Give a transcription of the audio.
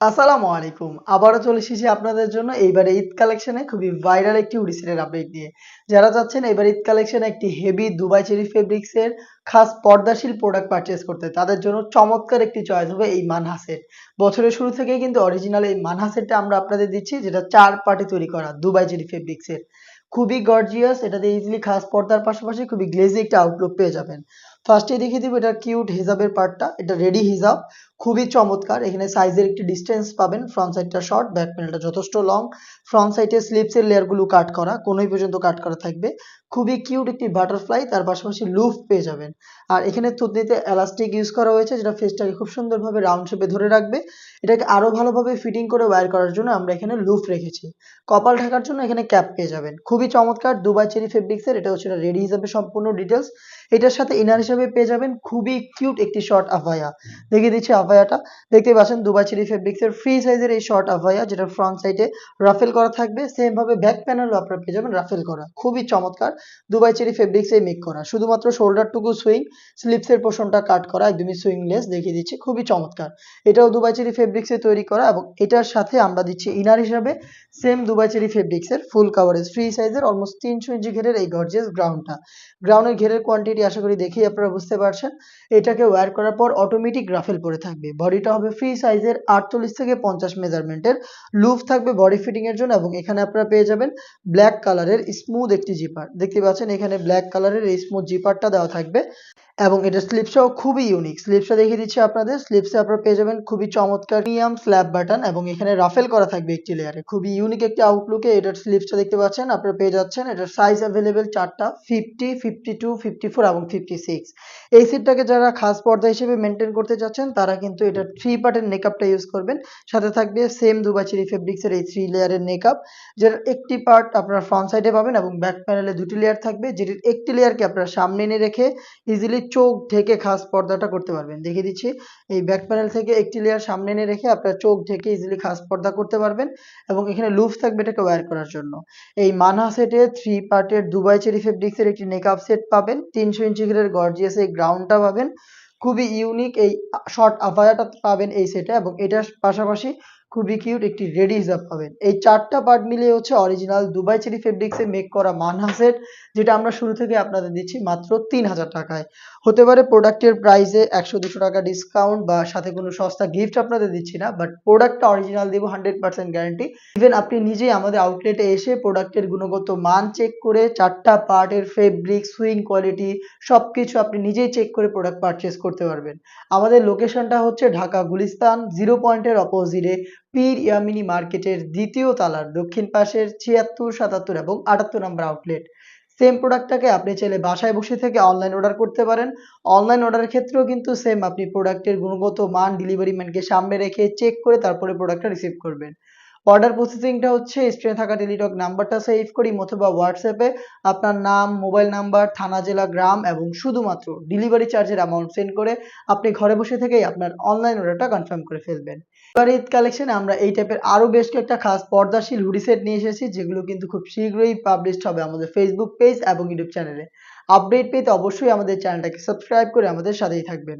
আসসালামু আলাইকুম। আবারও চলে এসেছি আপনাদের জন্য এইবারে ঈদ কালেকশনে খুবই ভাইরাল একটি সেটের আপডেট দিয়ে যারা চাচ্ছেন এবার ঈদ কালেকশনে একটি হেভি দুবাই চেরি ফেব্রিক্সের খাস পর্দাশীল প্রোডাক্ট পারচেস করতে, তাদের জন্য চমৎকার একটি চয়েস হবে এই মানহা সেট বছরের শুরু থেকেই কিন্তু অরিজিনাল এই মানহা সেটটা আমরা আপনাদের দিচ্ছি, যেটা চার পার্টি তৈরি করা দুবাই চেরি ফেব্রিক্সের খুবই গর্জিয়াস এটাতে ইজিলি খাস পর্দার পাশাপাশি খুবই গ্লেজি একটা আউটলুক পেয়ে যাবেন। ফার্স্টে দেখিয়ে দিব এটা কিউট হিজাবের পার্টটা এটা রেডি হিজাব খুবই চমৎকার। এখানে সাইজের একটি ডিস্টেন্স পাবেন। ফ্রন্ট সাইডটা শর্ট ব্যাক প্যানেলটা যথেষ্ট লং ফ্রন্ট সাইডে স্লিপসের লেয়ারগুলো কাট করা, কোনোই পর্যন্ত কাট করা থাকবে। খুবই কিউট একটি বাটারফ্লাই তার পাশাপাশি লুফ পেয়ে যাবেন। আর এখানে থুতনিতে এলাস্টিক ইউজ করা হয়েছে, যেটা ফেসটাকে খুব সুন্দরভাবে রাউন্ড শেপে ধরে রাখবে। এটাকে আরও ভালোভাবে ফিটিং করে ওয়্যার করার জন্য আমরা এখানে লুফ রেখেছি। কপাল ঢাকার জন্য এখানে ক্যাপ পেয়ে যাবেন। খুবই চমৎকার, দুবাই চেরি ফেব্রিক্সের এটা হচ্ছে রেডি হিসাবে সম্পূর্ণ ডিটেলস এটার সাথে ইনার হিসাবে পেয়ে যাবেন খুবই কিউট একটি শর্ট আভায়া। দেখিয়ে দিচ্ছি আভায়াটা। দেখতে পাচ্ছেন দুবাই চেরি ফেব্রিক্সের ফ্রি সাইজের এই শর্ট আভায়া, যেটা ফ্রন্ট সাইডে রাফেল করা থাকবে। সেম ভাবে ব্যাক প্যানেলও আপনারা পেয়ে যাবেন রাফেল করা। খুবই চমৎকার। দুবাই চেরি ফেব্রিক্সে মেক করা। শুধুমাত্র শোল্ডারটুকু সুইং স্লিপসের পোর্শনটা কাট করা, একদমই সুইংলেস দেখিয়ে দিচ্ছি, খুবই চমৎকার। এটাও দুবাই চেরি ফেব্রিক্সে তৈরি করা এবং এটার সাথে আমরা দিচ্ছি ইনার হিসাবে সেম দুবাই চেরি ফেব্রিক্সের ফুল কাভারেজ ফ্রি সাইজের অলমোস্ট তিনশো ইঞ্চি ঘেরের এই গর্জিয়াস গ্রাউন্ডটা গ্রাউন্ডের ঘেরের কোয়ান্টিটি আশা করি দেখেই আপনারা বুঝতে পারছেন, এটাকে ওয়্যার করার পর অটোমেটিক গ্রাফেল পরে থাকবে। বডিটা হবে ফ্রি সাইজের আটচল্লিশ থেকে পঞ্চাশ মেজারমেন্টের লুফ থাকবে বডি ফিটিং এর জন্য এবং এখানে আপনারা পেয়ে যাবেন ব্ল্যাক কালারের স্মুথ একটি জিপার দেখতে পাচ্ছেন এখানে ব্ল্যাক কালারের এই স্মুথ জিপারটা দেওয়া থাকবে। এবং এটার স্লিপসটাও খুবই ইউনিক স্লিপসটা দেখিয়ে দিচ্ছি আপনাদের। স্লিপসে আপনারা পেয়ে যাবেন খুবই চমৎকার প্রিমিয়াম স্ল্যাব বাটন এবং এখানে রাফেল করা থাকবে একটি লেয়ারে খুবই ইউনিক একটি আউটলুকে এটার স্লিপসটা দেখতে পাচ্ছেন। আপনারা পেয়ে যাচ্ছেন এটার সাইজ অ্যাভেলেবেল চারটা fifty fifty two fifty four এবং ফিফটি সিক্স এই সেটটাকে যারা খাস পর্দা হিসেবে মেনটেন করতে চাচ্ছেন, তারা কিন্তু এটা থ্রি পার্টের নেকআপটা ইউজ করবেন। সাথে থাকবে সেম দুবাচেরি ফেব্রিক্সের এই থ্রি লেয়ারের নেকআপ যেটার একটি পার্ট আপনারা ফ্রন্ট সাইডে পাবেন এবং ব্যাক প্যানেলে দুটি লেয়ার থাকবে, যেটির একটি লেয়ারকে আপনারা সামনে এনে রেখে ইজিলি চোখ ঢেকে খাস পর্দাটা করতে পারবেন। দেখিয়ে দিচ্ছি, এই ব্যাক প্যানেল থেকে একটি লেয়ার সামনে এনে রেখে আপনারা চোখ ঢেকে ইজিলি খাস পর্দা করতে পারবেন এবং এখানে লুফ থাকবে এটাকে ওয়্যার করার জন্য। এই মানহা সেটে থ্রি পার্টের দুবাই চেরি ফেব্রিক্সের একটি নেকআপ সেট পাবেন। তিনশো ইঞ্চি গ্রেডের গর্জিয়াস এই গ্রাউন্ডটা পাবেন। খুবই ইউনিক এই শর্ট আভায়াটা পাবেন এই সেটে এবং এটার পাশাপাশি খুবই কিউট একটি রেডি হিসাব পাবেন। এই চারটা পার্ট মিলিয়ে হচ্ছে অরিজিনাল দুবাই চেরি ফেব্রিক্সে মেক করা মানহা সেট যেটা আমরা শুরু থেকে আপনাদের দিচ্ছি মাত্র তিন হাজার টাকায়। হতে পারে প্রোডাক্টের প্রাইসে একশো দুশো টাকা ডিসকাউন্ট বা সাথে কোনো সস্তা গিফট আপনাদের দিচ্ছি না বাট প্রোডাক্টটা অরিজিনাল দেবো হান্ড্রেড পার্সেন্ট গ্যারান্টি ইভেন আপনি নিজেই আমাদের আউটলেটে এসে প্রোডাক্টের গুণগত মান চেক করে চারটা পার্টের ফেব্রিক সুইং কোয়ালিটি সব কিছু আপনি নিজেই চেক করে প্রোডাক্ট পারচেস করতে পারবেন। আমাদের লোকেশনটা হচ্ছে ঢাকা গুলিস্তান জিরো পয়েন্টের অপোজিটে পীর ইয়ামিনী মার্কেটের দ্বিতীয় তালার দক্ষিণ পাশের ছিয়াত্তর, সাতাত্তর এবং আটাত্তর নম্বর আউটলেট সেম প্রোডাক্টটাকে আপনি চাইলে বাসায় বসে থেকে অনলাইন অর্ডার করতে পারেন। অনলাইন অর্ডারের ক্ষেত্রেও কিন্তু সেম আপনি প্রোডাক্টের গুণগত মান ডেলিভারি ম্যানকে সামনে রেখে চেক করে তারপরে প্রোডাক্টটা রিসিভ করবেন। অর্ডার প্রসেসিংটা হচ্ছে স্ক্রিনে থাকা টেলিটক নাম্বারটা সেভ করি অথবা হোয়াটসঅ্যাপে আপনার নাম মোবাইল নাম্বার থানা, জেলা, গ্রাম এবং শুধুমাত্র ডেলিভারি চার্জের অ্যামাউন্ট সেন্ড করে আপনি ঘরে বসে থেকেই আপনার অনলাইন অর্ডারটা কনফার্ম করে ফেলবেন। এবার ঈদ কালেকশনে আমরা এই টাইপের আরও বেশ কয়েকটা খাস পর্দাশীল হুডি সেট নিয়ে এসেছি, যেগুলো কিন্তু খুব শীঘ্রই পাবলিশড হবে আমাদের ফেসবুক পেজ এবং ইউটিউব চ্যানেলে আপডেট পেতে অবশ্যই আমাদের চ্যানেলটাকে সাবস্ক্রাইব করে আমাদের সাথেই থাকবেন।